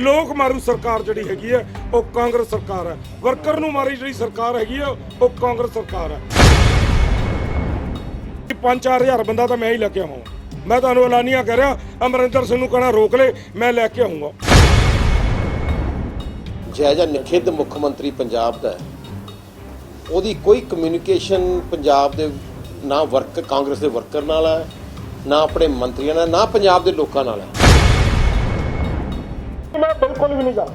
ਲੋਕ ਮਾਰੂ ਸਰਕਾਰ ਜਿਹੜੀ ਹੈਗੀ ਹੈ, ਉਹ ਕਾਂਗਰਸ ਸਰਕਾਰ ਹੈ। ਵਰਕਰ ਨੂੰ ਮਾਰੀ ਜਿਹੜੀ ਸਰਕਾਰ ਹੈਗੀ ਹੈ, ਉਹ ਕਾਂਗਰਸ ਸਰਕਾਰ ਹੈ। 5-4000 ਬੰਦਾ ਤਾਂ ਮੈਂ ਹੀ ਲੈ ਕੇ ਆਵਾਂ। ਮੈਂ ਤੁਹਾਨੂੰ ਐਲਾਨੀਆਂ ਕਹਿ ਰਿਹਾ, ਅਮਰਿੰਦਰ ਸਿੰਘ ਨੂੰ ਕਹਣਾ ਰੋਕ ਲੈ, ਮੈਂ ਲੈ ਕੇ ਆਉਂਗਾ। ਜਾਇਜਾ ਨਿਖਿੱਧ ਮੁੱਖ ਮੰਤਰੀ ਪੰਜਾਬ ਦਾ ਉਹਦੀ ਕੋਈ ਕਮਿਊਨੀਕੇਸ਼ਨ ਪੰਜਾਬ ਦੇ, ਨਾ ਵਰਕ, ਕਾਂਗਰਸ ਦੇ ਵਰਕਰ ਨਾਲ ਹੈ, ਨਾ ਆਪਣੇ ਮੰਤਰੀਆਂ ਨਾਲ ਨਾ ਪੰਜਾਬ ਦੇ ਲੋਕਾਂ ਨਾਲ ਹੈ। ਮੈਂ ਬਿਲਕੁਲ ਵੀ ਨਹੀਂ ਜਾ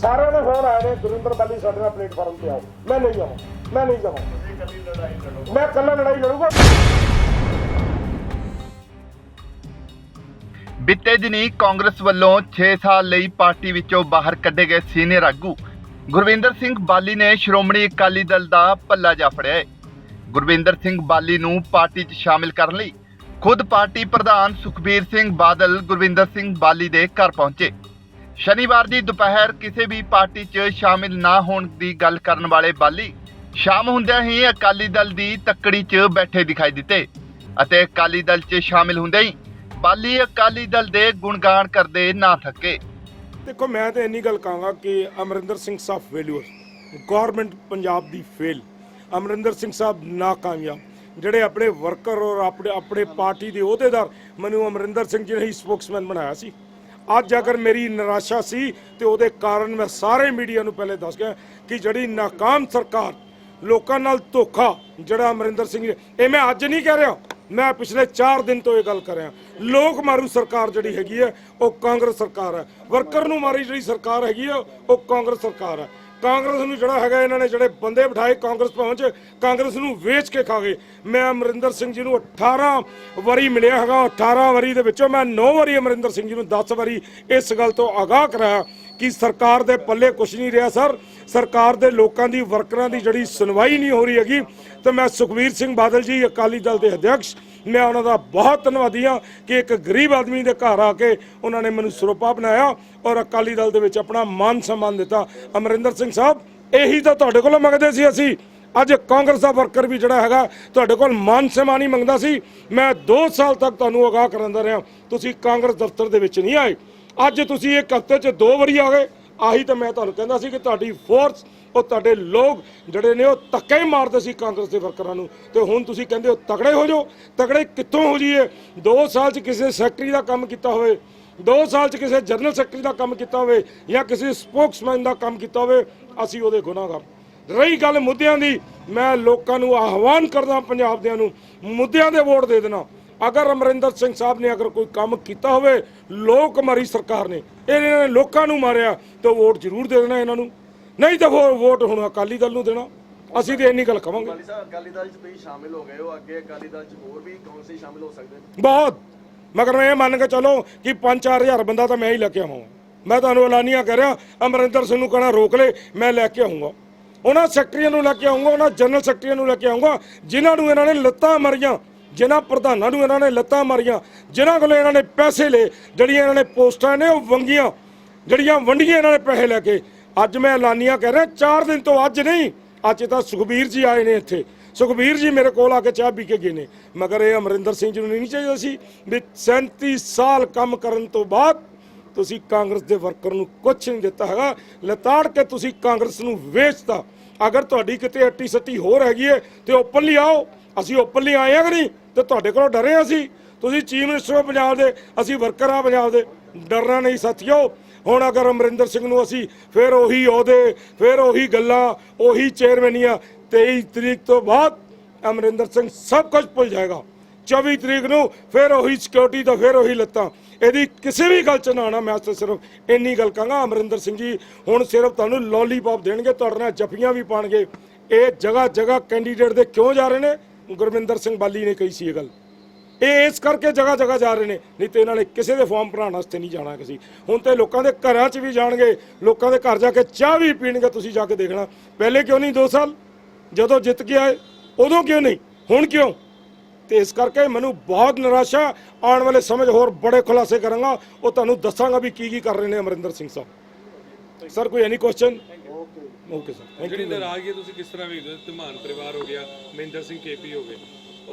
ਸਾਰਿਆਂ ਦੇ ਫੋਨ ਆਏ ਨੇ, ਗੁਰਿੰਦਰ ਬਾਲੀ ਸਾਡੇ ਨਾਲ ਪਲੇਟਫਾਰਮ ਤੇ ਆਓ ਮੈਂ ਨਹੀਂ ਜਾਵਾਂ ਮੈਂ ਨਹੀਂ ਜਾਵਾਂ ਮੈਂ ਕੱਲਾ ਲੜਾਈ ਲੜੂਗਾ। ਬੀਤੇ ਦਿਨੀ ਕਾਂਗਰਸ ਵੱਲੋਂ 6 ਸਾਲ ਲਈ ਪਾਰਟੀ ਵਿੱਚੋਂ ਬਾਹਰ ਕੱਢੇ ਗਏ ਸੀਨੀਅਰ ਆਗੂ ਗੁਰਵਿੰਦਰ ਸਿੰਘ ਬਾਲੀ ਨੇ ਸ਼੍ਰੋਮਣੀ ਅਕਾਲੀ ਦਲ ਦਾ ਪੱਲਾ ਜਾ ਫੜਿਆ ਹੈ ਗੁਰਵਿੰਦਰ ਸਿੰਘ ਬਾਲੀ ਨੂੰ ਪਾਰਟੀ 'ਚ ਸ਼ਾਮਿਲ ਕਰਨ ਲਈ ਖੁਦ ਪਾਰਟੀ ਪ੍ਰਧਾਨ ਸੁਖਬੀਰ ਸਿੰਘ ਬਾਦਲ ਗੁਰਵਿੰਦਰ ਸਿੰਘ ਬਾਲੀ ਦੇ ਘਰ ਪਹੁੰਚੇ। ਸ਼ਨੀਵਾਰ ਦੀ ਦੁਪਹਿਰ ਕਿਸੇ ਵੀ ਪਾਰਟੀ 'ਚ ਸ਼ਾਮਿਲ ਨਾ ਹੋਣ ਦੀ ਗੱਲ ਕਰਨ ਵਾਲੇ ਬਾਲੀ ਸ਼ਾਮ ਹੁੰਦਿਆਂ ਹੀ ਅਕਾਲੀ ਦਲ ਦੀ ਤੱਕੜੀ 'ਚ ਬੈਠੇ ਦਿਖਾਈ ਦਿੱਤੇ ਅਤੇ ਅਕਾਲੀ ਦਲ 'ਚ ਸ਼ਾਮਿਲ ਹੁੰਦੇ ਹੀ ਬਾਲੀ ਅਕਾਲੀ ਦਲ ਦੇ ਗੁਣਗਾਨ ਕਰਦੇ ਨਾ ਥੱਕੇ। ਦੇਖੋ, ਮੈਂ ਤਾਂ ਇੰਨੀ ਗੱਲ ਕਹਾਂਗਾ ਕਿ ਅਮਰਿੰਦਰ ਸਿੰਘ ਸਾਹਿਬ ਫੇਲਿਅਰ ਗਵਰਨਮੈਂਟ ਪੰਜਾਬ ਦੀ ਫੇਲ ਅਮਰਿੰਦਰ ਸਿੰਘ ਸਾਹਿਬ ਨਾਕਾਮਯਾਬ, ਜਿਹੜੇ ਆਪਣੇ ਵਰਕਰ ਔਰ ਆਪਣੇ ਆਪਣੇ ਪਾਰਟੀ ਦੇ ਅਹੁਦੇਦਾਰ, ਮੈਨੂੰ ਅਮਰਿੰਦਰ ਸਿੰਘ ਜੀ ਨੇ ਹੀ ਸਪੋਕਸਮੈਨ ਬਣਾਇਆ ਸੀ। ਅੱਜ ਅਗਰ ਮੇਰੀ ਨਿਰਾਸ਼ਾ ਸੀ ਤੇ ਉਹਦੇ ਕਾਰਨ ਮੈਂ ਸਾਰੇ ਮੀਡੀਆ ਨੂੰ ਪਹਿਲੇ ਦੱਸ ਗਿਆ ਕਿ ਜਿਹੜੀ ਨਾਕਾਮ ਸਰਕਾਰ ਲੋਕਾਂ ਨਾਲ ਧੋਖਾ, ਜਿਹੜਾ ਅਮਰਿੰਦਰ ਸਿੰਘ ਇਹ ਮੈਂ ਅੱਜ ਨਹੀਂ ਕਹਿ ਰਿਹਾ, ਮੈਂ ਪਿਛਲੇ 4 ਦਿਨ ਤੋਂ ਇਹ ਗੱਲ ਕਰ ਰਿਹਾ। ਲੋਕ ਮਾਰੂ ਸਰਕਾਰ ਜਿਹੜੀ ਹੈਗੀ ਹੈ, ਉਹ ਕਾਂਗਰਸ ਸਰਕਾਰ ਹੈ। ਵਰਕਰ ਨੂੰ ਮਾਰੀ ਜਿਹੜੀ ਸਰਕਾਰ ਹੈਗੀ ਹੈ, ਉਹ ਕਾਂਗਰਸ ਸਰਕਾਰ ਹੈ। ਕਾਂਗਰਸ ਨੂੰ ਜਿਹੜਾ ਹੈਗਾ, ਇਹਨਾਂ ਨੇ ਜਿਹੜੇ ਬੰਦੇ ਬਿਠਾਏ ਕਾਂਗਰਸ ਪਹੁੰਚ ਕਾਂਗਰਸ ਨੂੰ ਵੇਚ ਕੇ ਖਾ ਗਏ। ਮੈਂ ਅਮਰਿੰਦਰ ਸਿੰਘ ਜੀ ਨੂੰ 18 ਵਾਰੀ ਮਿਲਿਆ ਹੈਗਾ 18 ਵਾਰੀ ਦੇ ਵਿੱਚੋਂ ਮੈਂ 9 ਵਾਰੀ ਅਮਰਿੰਦਰ ਸਿੰਘ ਜੀ ਨੂੰ 10 ਵਾਰੀ ਇਸ ਗੱਲ ਤੋਂ ਆਗਾਹ ਕਰਾਇਆ ਕਿ ਸਰਕਾਰ ਦੇ ਪੱਲੇ ਕੁਝ ਨਹੀਂ ਰਿਹਾ, ਸਰ। ਸਰਕਾਰ ਦੇ ਲੋਕਾਂ ਦੀ, ਵਰਕਰਾਂ ਦੀ ਜਿਹੜੀ ਸੁਣਵਾਈ ਨਹੀਂ ਹੋ ਰਹੀ ਹੈਗੀ, ਤਾਂ ਮੈਂ ਸੁਖਵੀਰ ਸਿੰਘ ਬਾਦਲ ਜੀ, ਅਕਾਲੀ ਦਲ ਦੇ ਅਧਿਕਸ਼ ਮੈਂ ਉਹਨਾਂ ਦਾ ਬਹੁਤ ਧੰਨਵਾਦੀ ਹਾਂ ਕਿ ਇੱਕ ਗਰੀਬ ਆਦਮੀ ਦੇ ਘਰ ਆ ਕੇ ਉਹਨਾਂ ਨੇ ਮੈਨੂੰ ਸਰੋਪਾ ਬਣਾਇਆ ਔਰ ਅਕਾਲੀ ਦਲ ਦੇ ਵਿੱਚ ਆਪਣਾ ਮਾਨ ਸਨਮਾਨ ਦਿੱਤਾ। ਅਮਰਿੰਦਰ ਸਿੰਘ ਸਾਹਿਬ, ਇਹੀ ਤਾਂ ਤੁਹਾਡੇ ਕੋਲੋਂ ਮੰਗਦੇ ਸੀ ਅਸੀਂ। ਅੱਜ ਕਾਂਗਰਸ ਦਾ ਵਰਕਰ ਵੀ ਜਿਹੜਾ ਹੈਗਾ, ਤੁਹਾਡੇ ਕੋਲ ਮਾਨ ਸਨਮਾਨ ਹੀ ਮੰਗਦਾ ਸੀ। ਮੈਂ 2 ਸਾਲ ਤੱਕ ਤੁਹਾਨੂੰ ਅਗਾਹ ਕਰਾਂਦਾ ਰਿਹਾ। ਤੁਸੀਂ ਕਾਂਗਰਸ ਦਫ਼ਤਰ ਦੇ ਵਿੱਚ ਨਹੀਂ ਆਏ। ਅੱਜ ਤੁਸੀਂ ਇੱਕ ਹਫ਼ਤੇ 'ਚ ਦੋ ਵਾਰੀ ਆ ਗਏ। ਆਹੀ ਤਾਂ ਮੈਂ ਤੁਹਾਨੂੰ ਕਹਿੰਦਾ ਸੀ ਕਿ ਤੁਹਾਡੀ ਫੋਰਸ ਉਹ ਤੁਹਾਡੇ ਲੋਕ ਜਿਹੜੇ ਨੇ ਉਹ ਧੱਕੇ ਹੀ ਮਾਰਦੇ ਸੀ ਕਾਂਗਰਸ ਦੇ ਵਰਕਰਾਂ ਨੂੰ। ਤੇ ਹੁਣ ਤੁਸੀਂ ਕਹਿੰਦੇ ਹੋ ਤਕੜੇ ਹੋ ਜਾਓ। ਤਕੜੇ ਕਿੱਥੋਂ ਹੋ ਜਾਈਏ? 2 ਸਾਲ 'ਚ ਕਿਸੇ ਸੈਕਟਰੀ ਦਾ ਕੰਮ ਕੀਤਾ ਹੋਵੇ 2 ਸਾਲ 'ਚ ਕਿਸੇ ਜਨਰਲ ਸੈਕਟਰੀ ਦਾ ਕੰਮ ਕੀਤਾ ਹੋਵੇ ਜਾਂ ਕਿਸੇ ਸਪੋਕਸਮੈਨ ਦਾ ਕੰਮ ਕੀਤਾ ਹੋਵੇ, ਅਸੀਂ ਉਹਦੇ ਗੁਨਾਹਗਾਰ। ਰਹੀ ਗੱਲ ਮੁੱਦਿਆਂ ਦੀ, ਮੈਂ ਲੋਕਾਂ ਨੂੰ ਆਹਵਾਨ ਕਰਦਾ ਪੰਜਾਬ ਦਿਆਂ ਨੂੰ। ਮੁੱਦਿਆਂ ਦੇ ਵੋਟ ਦੇ ਦੇਣਾ। ਅਗਰ ਅਮਰਿੰਦਰ ਸਿੰਘ ਸਾਹਿਬ ਨੇ ਅਗਰ ਕੋਈ ਕੰਮ ਕੀਤਾ ਹੋਵੇ ਲੋਕ ਮਾਰੀ ਸਰਕਾਰ ਨੇ। ਇਹਨਾਂ ਨੇ ਲੋਕਾਂ ਨੂੰ ਮਾਰਿਆ ਤਾਂ ਵੋਟ ਜ਼ਰੂਰ ਦੇ ਦੇਣਾ ਇਹਨਾਂ ਨੂੰ। ਨਹੀਂ ਤਾਂ ਵੋਟ ਹੁਣ ਅਕਾਲੀ ਦਲ ਨੂੰ ਦੇਣਾ। ਅਸੀਂ ਤੇ ਇੰਨੀ ਗੱਲ ਕਵਾਂਗੇ। ਅਕਾਲੀ ਸਾਹਿਬ ਅਕਾਲੀ ਦਲ ਚ ਤੁਸੀਂ ਸ਼ਾਮਿਲ ਹੋ ਗਏ ਹੋ। ਅੱਗੇ ਅਕਾਲੀ ਦਲ ਚ ਹੋਰ ਵੀ ਕੌਂਸਲ ਸ਼ਾਮਿਲ ਹੋ ਸਕਦੇ ਨੇ। ਬਹੁਤ। ਮਗਰ ਮੈਂ ਇਹ ਮੰਨ ਕੇ ਚੱਲੋ ਕਿ 5-4000 ਬੰਦਾ ਤਾਂ ਮੈਂ ਹੀ ਲੈ ਕੇ ਆਵਾਂ ਮੈਂ ਤੁਹਾਨੂੰ ਐਲਾਨੀਆਂ ਕਰ ਰਿਹਾ ਅਮਰਿੰਦਰ ਸਿੰਘ ਨੂੰ ਕਹਣਾ ਰੋਕ ਲੈ ਮੈਂ ਲੈ ਕੇ ਆਉਂਗਾ ਉਹਨਾਂ ਸੈਕਟਰੀਆਂ ਨੂੰ ਲੈ ਕੇ ਆਉਂਗਾ ਉਹਨਾਂ ਜਨਰਲ ਸੈਕਟਰੀਆਂ ਨੂੰ ਲੈ ਕੇ ਆਉਂਗਾ ਜਿਨ੍ਹਾਂ ਨੂੰ ਇਹਨਾਂ ਨੇ ਲੱਤਾਂ ਮਾਰੀਆਂ। ਜਿਨ੍ਹਾਂ ਪ੍ਰਧਾਨਾਂ ਨੂੰ ਇਹਨਾਂ ਨੇ ਲੱਤਾਂ ਮਾਰੀਆਂ, ਜਿਨ੍ਹਾਂ ਕੋਲੋਂ ਇਹਨਾਂ ਨੇ ਪੈਸੇ ਲਏ, ਜਿਹੜੀਆਂ ਇਹਨਾਂ ਨੇ ਪੋਸਟਾਂ ਨੇ ਉਹ ਵੰਗੀਆਂ, ਜਿਹੜੀਆਂ ਵੰਡੀਆਂ ਇਹਨਾਂ ਨੇ ਪੈਸੇ ਲੈ ਕੇ। ਅੱਜ ਮੈਂ ਐਲਾਨੀਆਂ ਕਰ ਰਿਹਾ 4 ਦਿਨ ਤੋਂ ਅੱਜ ਨਹੀਂ, ਅੱਜ ਤਾਂ ਸੁਖਬੀਰ ਜੀ ਆਏ ਨੇ ਇੱਥੇ। ਸੁਖਬੀਰ ਜੀ ਮੇਰੇ ਕੋਲ ਆ ਕੇ ਚਾਹ ਪੀ ਕੇ ਗਏ ਨੇ। ਮਗਰ ਇਹ ਅਮਰਿੰਦਰ ਸਿੰਘ ਜੀ ਨੂੰ ਨਹੀਂ ਚਾਹੀਦਾ ਸੀ ਵੀ 37 ਸਾਲ ਕੰਮ ਕਰਨ ਤੋਂ ਬਾਅਦ ਤੁਸੀਂ ਕਾਂਗਰਸ ਦੇ ਵਰਕਰ ਨੂੰ ਕੁਝ ਨਹੀਂ ਦਿੱਤਾ ਹੈਗਾ। ਲਤਾੜ ਕੇ ਤੁਸੀਂ ਕਾਂਗਰਸ ਨੂੰ ਵੇਚਤਾ। ਅਗਰ ਤੁਹਾਡੀ ਕਿਤੇ ਅੱਟੀ ਸੱਟੀ ਹੋਰ ਹੈਗੀ ਹੈ ਤੇ ਓਪਨਲੀ ਆਓ, ਅਸੀਂ ਓਪਨਲੀ ਆਏ ਆ ਕਿ ਨਹੀਂ? ਤੇ ਤੁਹਾਡੇ ਕੋਲੋਂ ਡਰੇ ਅਸੀਂ। ਤੁਸੀਂ ਚੀਫ ਮਿਨਿਸਟਰ ਹੋ ਪੰਜਾਬ ਦੇ, ਅਸੀਂ ਵਰਕਰ ਆ ਪੰਜਾਬ ਦੇ। ਡਰਨਾ ਨਹੀਂ ਸਾਥੀਓ ਹੁਣ ਅਗਰ ਅਮਰਿੰਦਰ ਸਿੰਘ ਨੂੰ ਅਸੀਂ ਫਿਰ ਉਹੀ ਅਹੁਦੇ, ਫਿਰ ਉਹੀ ਗੱਲਾਂ, ਉਹੀ ਚੇਅਰਮੈਨੀਆਂ 23 ਤਰੀਕ ਤੋਂ ਬਾਅਦ ਅਮਰਿੰਦਰ ਸਿੰਘ ਸਭ ਕੁਝ ਭੁੱਲ ਜਾਏਗਾ। 24 ਤਰੀਕ ਨੂੰ ਫਿਰ ਉਹੀ ਸਿਕਿਉਰਿਟੀ ਤਾਂ ਫਿਰ ਉਹੀ ਲੱਤਾਂ। ਇਹਦੀ ਕਿਸੇ ਵੀ ਗੱਲ ਚ ਨਾ ਆਉਣਾ, ਮੈਂ ਤਾਂ ਸਿਰਫ ਇੰਨੀ ਗੱਲ ਕਹਾਂਗਾ। ਅਮਰਿੰਦਰ ਸਿੰਘ ਜੀ, ਹੁਣ ਸਿਰਫ ਤੁਹਾਨੂੰ ਲੋਲੀਪੌਪ ਦੇਣਗੇ, ਤੁਹਾਡੇ ਨਾਲ ਜੱਫੀਆਂ ਵੀ ਪਾਣਗੇ। ਇਹ ਜਗ੍ਹਾ ਜਗ੍ਹਾ ਕੈਂਡੀਡੇਟ ਦੇ ਕਿਉਂ ਜਾ ਰਹੇ ਨੇ? ਗੁਰਮਿੰਦਰ ਸਿੰਘ ਬਾਲੀ ਨੇ ਕਹੀ ਸੀ ਇਹ ਗੱਲ। ਇਹ ਇਸ ਕਰਕੇ ਜਗ੍ਹਾ ਜਗ੍ਹਾ ਜਾ ਰਹੇ ਨੇ, ਨਹੀਂ ਤੇ ਇਹਨਾਂ ਨੇ ਕਿਸੇ ਦੇ ਫਾਰਮ ਭਰਾਉਣ ਵਾਸਤੇ ਨਹੀਂ ਜਾਣਾ ਕਿਸੇ। ਹੁਣ ਤੇ ਲੋਕਾਂ ਦੇ ਘਰਾਂ 'ਚ ਵੀ ਜਾਣਗੇ, ਲੋਕਾਂ ਦੇ ਘਰ ਜਾ ਕੇ ਚਾਹ ਵੀ ਪੀਣਗੇ, ਤੁਸੀਂ ਜਾ ਕੇ ਦੇਖਣਾ। ਪਹਿਲੇ ਕਿਉਂ ਨਹੀਂ 2 ਸਾਲ? ਜਦੋਂ ਜਿੱਤ ਕੇ ਆਏ, ਉਦੋਂ ਕਿਉਂ ਨਹੀਂ? ਹੁਣ ਕਿਉਂ? ਤੇ ਇਸ ਕਰਕੇ ਮੈਨੂੰ ਬਹੁਤ ਨਿਰਾਸ਼ਾ, ਆਉਣ ਵਾਲੇ ਸਮੇਂ 'ਚ ਹੋਰ ਬੜੇ ਖੁਲਾਸੇ ਕਰਾਂਗਾ। ਉਹ ਤੁਹਾਨੂੰ ਦੱਸਾਂਗਾ ਵੀ ਕੀ ਕੀ ਕਰ ਰਹੇ ਨੇ ਅਮਰਿੰਦਰ ਸਿੰਘ ਸਾਹਿਬ। ਸਰ ਕੋਈ any question okay sir thank ਜਿਹੜੀ ਯੂ ਨਾਰਾਜ਼ਗੀ ਹੈ ਤੁਸੀਂ ਕਿਸ ਤਰ੍ਹਾਂ ਵੇਖਦੇ ਹੋ? ਧਮਾਨ ਪਰਿਵਾਰ ਹੋ ਗਿਆ ਮਹਿੰਦਰ ਸਿੰਘ ਕੇਪੀ ਹੋ ਗਏ।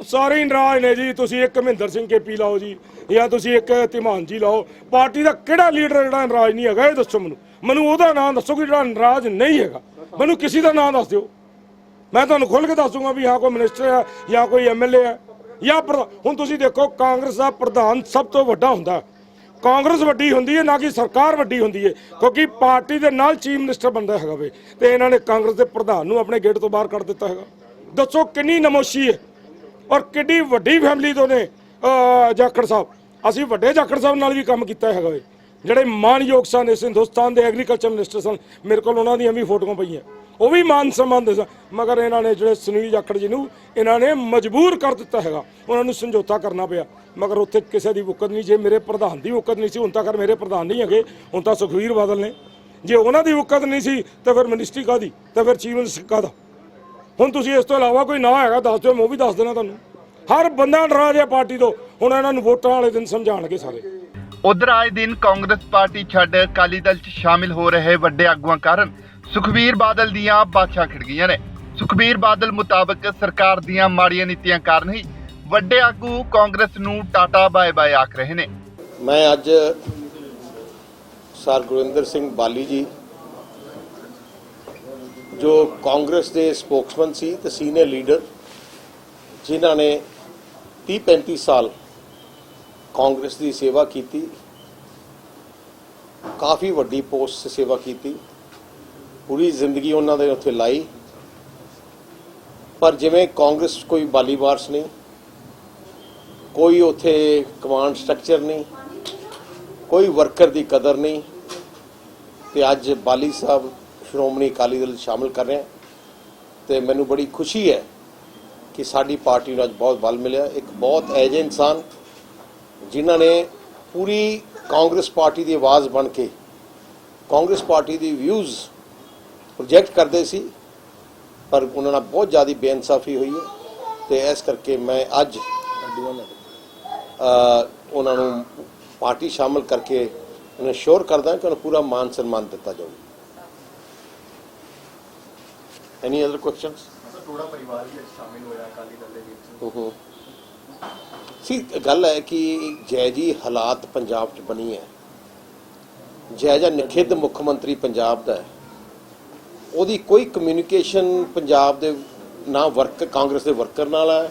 ਸਾਰੇ ਹੀ ਨਾਰਾਜ਼ ਨੇ ਜੀ ਤੁਸੀਂ ਇੱਕ ਮਹਿੰਦਰ ਸਿੰਘ ਕੇਪੀ ਲਾਓ ਜੀ ਜਾਂ ਤੁਸੀਂ ਇੱਕ ਧੀਮਾਨ ਜੀ ਲਾਓ। ਪਾਰਟੀ ਦਾ ਕਿਹੜਾ ਲੀਡਰ ਜਿਹੜਾ ਨਾਰਾਜ਼ ਨਹੀਂ ਹੈਗਾ ਇਹ ਦੱਸੋ ਮੈਨੂੰ। ਮੈਨੂੰ ਉਹਦਾ ਨਾਮ ਦੱਸੋ ਕਿ ਜਿਹੜਾ ਨਾਰਾਜ਼ ਨਹੀਂ ਹੈਗਾ। ਮੈਨੂੰ ਕਿਸੇ ਦਾ ਨਾਮ ਦੱਸ ਦਿਓ। ਮੈਂ ਤੁਹਾਨੂੰ ਖੁੱਲ੍ਹ ਕੇ ਦੱਸ ਦੂੰਗਾ ਵੀ ਹਾਂ ਕੋਈ ਮਿਨਿਸਟਰ ਹੈ ਜਾਂ ਕੋਈ ਐਮਐਲਏ ਹੈ। ਜਾਂ ਪ੍ਰਧਾ- ਹੁਣ ਤੁਸੀਂ ਦੇਖੋ ਕਾਂਗਰਸ ਦਾ ਪ੍ਰਧਾਨ ਸਭ ਤੋਂ ਵੱਡਾ ਹੁੰਦਾ। ਕਾਂਗਰਸ ਵੱਡੀ ਹੁੰਦੀ ਹੈ, ਨਾ ਕਿ ਸਰਕਾਰ ਵੱਡੀ ਹੁੰਦੀ ਹੈ, ਕਿਉਂਕਿ ਪਾਰਟੀ ਦੇ ਨਾਲ ਚੀਫ ਮਿਨਿਸਟਰ ਬੰਦਾ ਹੈਗਾ ਵੇ, ਤੇ ਇਹਨਾਂ ਨੇ ਕਾਂਗਰਸ ਦੇ ਪ੍ਰਧਾਨ ਨੂੰ ਆਪਣੇ ਗੇਟ ਤੋਂ ਬਾਹਰ ਕੱਢ ਦਿੱਤਾ ਹੈਗਾ। ਦੱਸੋ ਕਿੰਨੀ ਨਮੋਸ਼ੀ ਹੈ ਔਰ ਕਿੰਨੀ ਵੱਡੀ ਫੈਮਿਲੀ ਤੋਂ ਨੇ ਜਾਖੜ ਸਾਹਿਬ। ਅਸੀਂ ਵੱਡੇ ਜਾਖੜ ਸਾਹਿਬ ਨਾਲ ਵੀ ਕੰਮ ਕੀਤਾ ਹੈਗਾ ਵੇ, ਜਿਹੜੇ ਮਾਨਯੋਗ ਸਨ ਇਸ ਹਿੰਦੁਸਤਾਨ ਦੇ ਐਗਰੀਕਲਚਰ ਮਿਨਿਸਟਰ ਸਨ, ਮੇਰੇ ਕੋਲ ਉਹਨਾਂ ਦੀਆਂ ਵੀ ਫੋਟੋਆਂ ਪਈਆਂ। ਉਹ ਵੀ ਮਾਨ ਸਨਮਾਨ ਦੇ ਮਗਰ ਇਹਨਾਂ ਨੇ ਜਿਹੜੇ ਸੁਨੀਲ ਜਾਖੜ ਜੀ ਨੂੰ ਇਹਨਾਂ ਨੇ ਮਜਬੂਰ ਕਰ ਦਿੱਤਾ ਹੈਗਾ। ਉਹਨਾਂ ਨੂੰ ਸਮਝੌਤਾ ਕਰਨਾ ਪਿਆ। ਮਗਰ ਉੱਥੇ ਕਿਸੇ ਦੀ ਵੁਕਤ ਨਹੀਂ, ਜੇ ਮੇਰੇ ਪ੍ਰਧਾਨ ਦੀ ਵੁਕਤ ਨਹੀਂ ਸੀ, ਹੁਣ ਤੱਕ ਮੇਰੇ ਪ੍ਰਧਾਨ ਨਹੀਂ ਹੈਗੇ। ਹੁਣ ਤਾਂ ਸੁਖਵੀਰ ਬਾਦਲ ਨੇ। ਜੇ ਉਹਨਾਂ ਦੀ ਵੁਕਤ ਨਹੀਂ ਸੀ, ਤਾਂ ਫਿਰ ਮਿਨਿਸਟਰੀ ਕਾਦੀ ਤਾਂ ਫਿਰ ਚੀਫ ਮਿਨਿਸਟਰ ਕਾਹਦਾ? ਹੁਣ ਤੁਸੀਂ ਇਸ ਤੋਂ ਇਲਾਵਾ ਕੋਈ ਨਾ ਹੈਗਾ, ਦੱਸ ਦਿਓ, ਮੈਂ ਉਹ ਵੀ ਦੱਸ ਦੇਣਾ ਤੁਹਾਨੂੰ। ਹਰ ਬੰਦਾ ਨਾਰਾਜ਼ ਹੈ ਪਾਰਟੀ ਤੋਂ। ਹੁਣ ਇਹਨਾਂ ਨੂੰ ਵੋਟਾਂ ਵਾਲੇ ਦਿਨ ਸਮਝਾਣਗੇ ਸਾਰੇ। ਉਧਰ ਆਏ ਦਿਨ ਕਾਂਗਰਸ ਪਾਰਟੀ ਛੱਡ ਅਕਾਲੀ ਦਲ 'ਚ ਸ਼ਾਮਿਲ ਹੋ ਰਹੇ ਵੱਡੇ ਆਗੂਆਂ ਕਾਰਨ ਸੁਖਬੀਰ ਬਾਦਲ ਦੀਆਂ ਬਾਛਾਂ ਖਿੜ ਗਈਆਂ ਨੇ। ਸੁਖਬੀਰ ਬਾਦਲ ਮੁਤਾਬਕ ਸਰਕਾਰ ਦੀਆਂ ਮਾੜੀਆਂ ਨੀਤੀਆਂ ਕਾਰਨ ਹੀ ਵੱਡੇ ਆਗੂ ਕਾਂਗਰਸ ਨੂੰ ਟਾਟਾ ਬਾਏ ਬਾਏ ਆਖ ਰਹੇ ਨੇ। ਮੈਂ ਅੱਜ ਸਰ ਗੁਰਿੰਦਰ ਸਿੰਘ ਬਾਲੀ ਜੀ, ਜੋ ਕਾਂਗਰਸ ਦੇ ਸਪੋਕਸਮੈਨ ਸੀ ਤੇ ਸੀਨੀਅਰ ਲੀਡਰ, ਜਿਨ੍ਹਾਂ ਨੇ 30 35 ਸਾਲ ਕਾਂਗਰਸ ਦੀ ਸੇਵਾ ਕੀਤੀ, ਕਾਫੀ ਵੱਡੀ ਪੋਸਟ 'ਤੇ ਸੇਵਾ ਕੀਤੀ। ਪੂਰੀ ਜ਼ਿੰਦਗੀ ਉਹਨਾਂ ਦੇ ਉੱਥੇ ਲਾਈ। ਪਰ ਜਿਵੇਂ ਕਾਂਗਰਸ 'ਚ ਕੋਈ ਬਾਲੀ ਵਾਰਸ ਨਹੀਂ, ਕੋਈ ਉੱਥੇ ਕਮਾਂਡ ਸਟਰਕਚਰ ਨਹੀਂ, ਕੋਈ ਵਰਕਰ ਦੀ ਕਦਰ ਨਹੀਂ, ਤੇ ਅੱਜ ਬਾਲੀ ਸਾਹਿਬ ਸ਼੍ਰੋਮਣੀ ਅਕਾਲੀ ਦਲ 'ਚ ਸ਼ਾਮਲ ਕਰ ਰਹੇ ਹੈ ਤੇ ਮੈਨੂੰ ਬੜੀ ਖੁਸ਼ੀ ਹੈ ਕਿ ਸਾਡੀ ਪਾਰਟੀ ਨੂੰ ਅੱਜ ਬਹੁਤ ਬਲ ਮਿਲਿਆ। ਇੱਕ ਬਹੁਤ ਐਜੇ ਇਨਸਾਨ ਜਿਨ੍ਹਾਂ ਨੇ ਪੂਰੀ ਕਾਂਗਰਸ ਪਾਰਟੀ ਦੀ ਆਵਾਜ਼ ਬਣ ਕੇ, ਕਾਂਗਰਸ ਪਾਰਟੀ ਦੀ ਵਿਊਜ਼ ਪ੍ਰੋਜੈਕਟ ਕਰਦੇ ਸੀ ਪਰ ਉਹਨਾਂ ਨਾਲ ਬਹੁਤ ਜ਼ਿਆਦਾ ਬੇਇਨਸਾਫੀ ਹੋਈ ਹੈ ਤੇ ਇਸ ਕਰਕੇ ਮੈਂ ਅੱਜ ਅ, ਉਹਨਾਂ ਨੂੰ ਪਾਰਟੀ ਸ਼ਾਮਲ ਕਰਕੇ ਉਹਨਾਂ ਸ਼ੋਰ ਕਰਦਾ ਕਿ ਉਹਨੂੰ ਪੂਰਾ ਮਾਨ ਸਨਮਾਨ ਦਿੱਤਾ ਜਾਊਗਾ ਐਨੀ ਅਦਰ ਕੁਐਸਚਨਸ ਥੋੜਾ ਪਰਿਵਾਰ ਵੀ ਸ਼ਾਮਿਲ ਹੋਇਆ ਅਕਾਲੀ ਦਲ ਦੇ ਵਿੱਚ। ਸੀ ਗੱਲ ਹੈ ਕਿ ਜੈ ਜੀ ਹਾਲਾਤ ਪੰਜਾਬ 'ਚ ਬਣੀ ਹੈ। ਜੈ ਜਾਂ ਨਿਖਿੱਧ ਮੁੱਖ ਮੰਤਰੀ ਪੰਜਾਬ ਦਾ ਹੈ। ਉਹਦੀ ਕੋਈ ਕਮਿਊਨੀਕੇਸ਼ਨ ਪੰਜਾਬ ਦੇ, ਨਾ ਵਰਕ ਕਾਂਗਰਸ ਦੇ ਵਰਕਰ ਨਾਲ ਹੈ,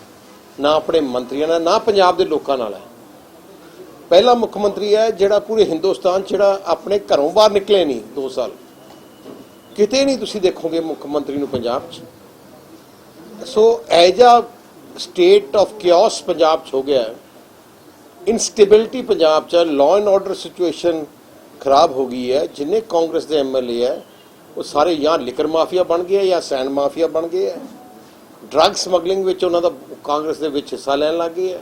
ਨਾ ਆਪਣੇ ਮੰਤਰੀਆਂ ਨਾਲ, ਨਾ ਪੰਜਾਬ ਦੇ ਲੋਕਾਂ ਨਾਲ ਹੈ। ਪਹਿਲਾ ਮੁੱਖ ਮੰਤਰੀ ਹੈ ਜਿਹੜਾ ਪੂਰੇ ਹਿੰਦੁਸਤਾਨ 'ਚ ਜਿਹੜਾ ਆਪਣੇ ਘਰੋਂ ਬਾਹਰ ਨਿਕਲੇ ਨਹੀਂ 2 ਸਾਲ। ਕਿਤੇ ਨਹੀਂ ਤੁਸੀਂ ਦੇਖੋਗੇ ਮੁੱਖ ਮੰਤਰੀ ਨੂੰ ਪੰਜਾਬ 'ਚ। So as a state of chaos Punjab ਚ ਹੋ ਗਿਆ ਇਨਸਟੇਬਿਲਟੀ ਪੰਜਾਬ ਚ ਲਾਅ ਐਂਡ ਆਰਡਰ ਸਿਚੁਏਸ਼ਨ ਖਰਾਬ ਹੋ ਗਈ ਹੈ, ਜਿੰਨੇ ਕਾਂਗਰਸ ਦੇ ਐਮਐਲਏ ਹੈ ਉਹ ਸਾਰੇ ਜਾਂ ਲਿਕਰ ਮਾਫੀਆ ਬਣ ਗਏ ਜਾਂ ਸੈਨ ਮਾਫੀਆ ਬਣ ਗਏ ਹੈ ਡਰੱਗ ਸਮਗਲਿੰਗ ਵਿੱਚ ਉਹਨਾਂ ਦਾ ਕਾਂਗਰਸ ਦੇ ਵਿੱਚ ਹਿੱਸਾ ਲੈਣ ਲੱਗ ਗਏ ਹੈ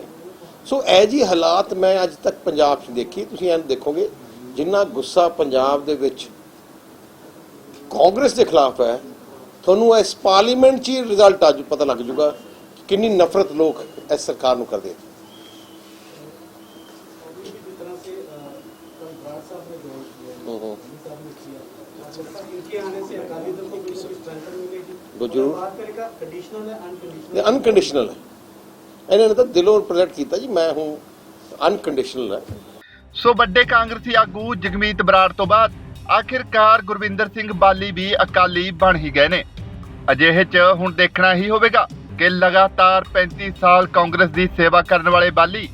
ਸੋ ਇਹ ਜੀ ਹਾਲਾਤ ਮੈਂ ਅੱਜ ਤੱਕ ਪੰਜਾਬ 'ਚ ਦੇਖੀ, ਤੁਸੀਂ ਐਂ ਦੇਖੋਗੇ, ਜਿੰਨਾ ਗੁੱਸਾ ਪੰਜਾਬ ਦੇ ਵਿੱਚ ਕਾਂਗਰਸ ਦੇ ਖਿਲਾਫ ਹੈ, ਤੁਹਾਨੂੰ ਇਸ ਪਾਰਲੀਮੈਂਟ 'ਚ ਹੀ ਰਿਜ਼ਲਟ ਅੱਜ ਪਤਾ ਲੱਗ ਜੂਗਾ ਕਿੰਨੀ ਨਫ਼ਰਤ ਲੋਕ ਇਸ ਸਰਕਾਰ ਨੂੰ ਕਰਦੇ ਆ। ਦੋ ਜ਼ਰੂਰ ਅਨਕੰਡੀਸ਼ਨਲ ਹੈ ਇਹਨਾਂ ਨੇ ਤਾਂ ਦਿਲੋਂ ਪ੍ਰੋਜੈਕਟ ਕੀਤਾ ਜੀ ਮੈਂ ਹੂੰ ਅਨਕੰਡੀਸ਼ਨਲ ਹੈ ਸੋ ਵੱਡੇ ਕਾਂਗਰਸੀ ਆਗੂ ਜਗਮੀਤ ਬਰਾੜ ਤੋਂ ਬਾਅਦ ਆਖਿਰਕਾਰ ਗੁਰਵਿੰਦਰ ਸਿੰਘ ਬਾਲੀ ਵੀ ਅਕਾਲੀ ਬਣ ਹੀ ਗਏ ਨੇ ਅਜਿਹੇ 'ਚ ਹੁਣ ਦੇਖਣਾ ਹੀ ਹੋਵੇਗਾ ਕਿ ਲਗਾਤਾਰ 35 ਸਾਲ ਕਾਂਗਰਸ ਦੀ ਸੇਵਾ ਕਰਨ ਵਾਲੇ ਬਾਲੀ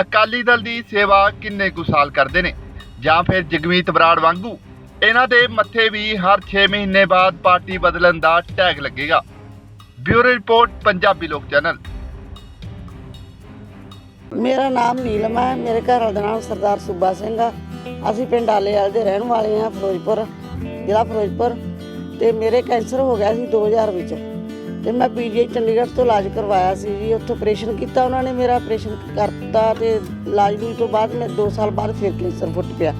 ਅਕਾਲੀ ਦਲ ਦੀ ਸੇਵਾ ਕਿੰਨੇ ਕੁ ਸਾਲ ਕਰਦੇ ਨੇ ਜਾਂ ਫਿਰ ਜਗਮੀਤ ਬਰਾੜ ਵਾਂਗੂ ਇਹਨਾਂ ਦੇ ਮੱਥੇ ਵੀ ਹਰ 6 ਮਹੀਨੇ ਬਾਅਦ ਪਾਰਟੀ ਬਦਲਣ ਦਾ ਟੈਗ ਲੱਗੇਗਾ। Bureau report, Punjabi Lok channel. ਮੇਰਾ ਨਾਮ ਨੀਲਮ ਹੈ, ਮੇਰੇ ਘਰ ਵਾਲੇ ਦਾ ਨਾਮ ਸਰਦਾਰ ਸੁੱਬਾ ਸਿੰਘ ਆ। ਅਸੀਂ ਪਿੰਡ ਆਲੇਵਾਲ ਦੇ ਰਹਿਣ ਵਾਲੇ ਹਾਂ, ਫਿਰੋਜ਼ਪੁਰ, ਜ਼ਿਲ੍ਹਾ ਫਿਰੋਜ਼ਪੁਰ। ਤੇ ਮੇਰੇ ਕੈਂਸਰ ਹੋ ਗਿਆ ਸੀ 2000 ਵਿੱਚ। ਤੇ ਮੈਂ ਪੀਜੀਆਈ ਚੰਡੀਗੜ੍ਹ ਤੋਂ ਇਲਾਜ ਕਰਵਾਇਆ ਸੀ ਜੀ। ਉੱਥੇ ਆਪਰੇਸ਼ਨ ਕੀਤਾ, ਉਹਨਾਂ ਨੇ ਮੇਰਾ ਆਪਰੇਸ਼ਨ ਕਰਤਾ ਤੇ ਇਲਾਜ ਨੂੰ ਤੋਂ ਬਾਅਦ ਮੈਂ 2 ਸਾਲ ਬਾਅਦ ਫਿਰ ਕੈਂਸਰ ਫੁੱਟ ਪਿਆ।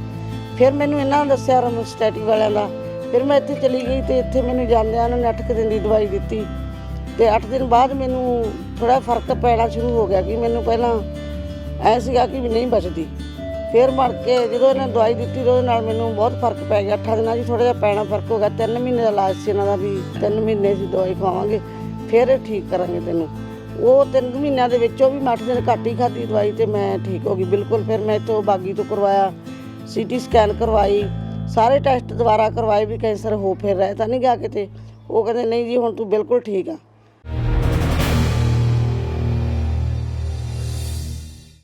ਫਿਰ ਮੈਨੂੰ ਇਹਨਾਂ ਨੇ ਦੱਸਿਆ ਰਮੋਸਟੈਟਿਕ ਵਾਲਿਆਂ ਦਾ। ਫਿਰ ਮੈਂ ਇੱਥੇ ਚਲੀ ਗਈ ਤੇ ਇੱਥੇ ਮੈਨੂੰ ਜਾਂਦਿਆਂ ਉਹਨਾਂ ਨੇ 8 ਦਿਨ ਦੀ ਦਵਾਈ ਦਿੱਤੀ। ਤੇ 8 ਦਿਨ ਬਾਅਦ ਮੈਨੂੰ ਥੋੜਾ ਫ਼ਰਕ ਪੈਣਾ ਸ਼ੁਰੂ ਹੋ ਗਿਆ ਕਿ ਮੈਨੂੰ ਪਹਿਲਾਂ ਐ ਸੀਗਾ ਕਿ ਵੀ ਨਹੀਂ ਬਚਦੀ। ਫਿਰ ਮੜ ਕੇ ਜਦੋਂ ਇਹਨਾਂ ਨੇ ਦਵਾਈ ਦਿੱਤੀ ਤੇ ਉਹਦੇ ਨਾਲ ਮੈਨੂੰ ਬਹੁਤ ਫ਼ਰਕ ਪੈ ਗਿਆ। 8 ਦਿਨਾਂ 'ਚ ਥੋੜਾ ਜਿਹਾ ਪੈਣਾ ਫ਼ਰਕ ਹੋ ਗਿਆ। 3 ਮਹੀਨੇ ਦਾ ਇਲਾਜ ਸੀ ਇਹਨਾਂ ਦਾ ਵੀ 3 ਮਹੀਨੇ ਸੀ ਦਵਾਈ ਖਵਾਵਾਂਗੇ, ਫਿਰ ਠੀਕ ਕਰਾਂਗੇ ਤੈਨੂੰ। ਉਹ ਤਿੰਨ ਮਹੀਨਿਆਂ ਦੇ ਵਿੱਚੋਂ ਵੀ ਮੈਂ ਅੱਠ ਦਿਨ ਘੱਟ ਹੀ ਖਾਧੀ ਦਵਾਈ ਤੇ ਮੈਂ ਠੀਕ ਹੋ ਗਈ। ਬਿਲਕੁਲ ਫਿਰ ਮੈਂ ਇੱਥੋਂ ਬਾਗੀ ਤੋਂ ਕਰਵਾਇਆ। ਸੀਟੀ ਸਕੈਨ ਕਰਵਾਈ, ਸਾਰੇ ਟੈਸਟ ਦੁਬਾਰਾ ਕਰਵਾਏ ਵੀ ਕੈਂਸਰ ਹੋ ਫਿਰ ਰਿਹਾ ਤਾਂ ਨਹੀਂ ਗਿਆ ਕਿਤੇ? ਉਹ ਕਹਿੰਦੇ, ਨਹੀਂ ਜੀ, ਹੁਣ ਤੂੰ ਬਿਲਕੁਲ ਠੀਕ ਆ।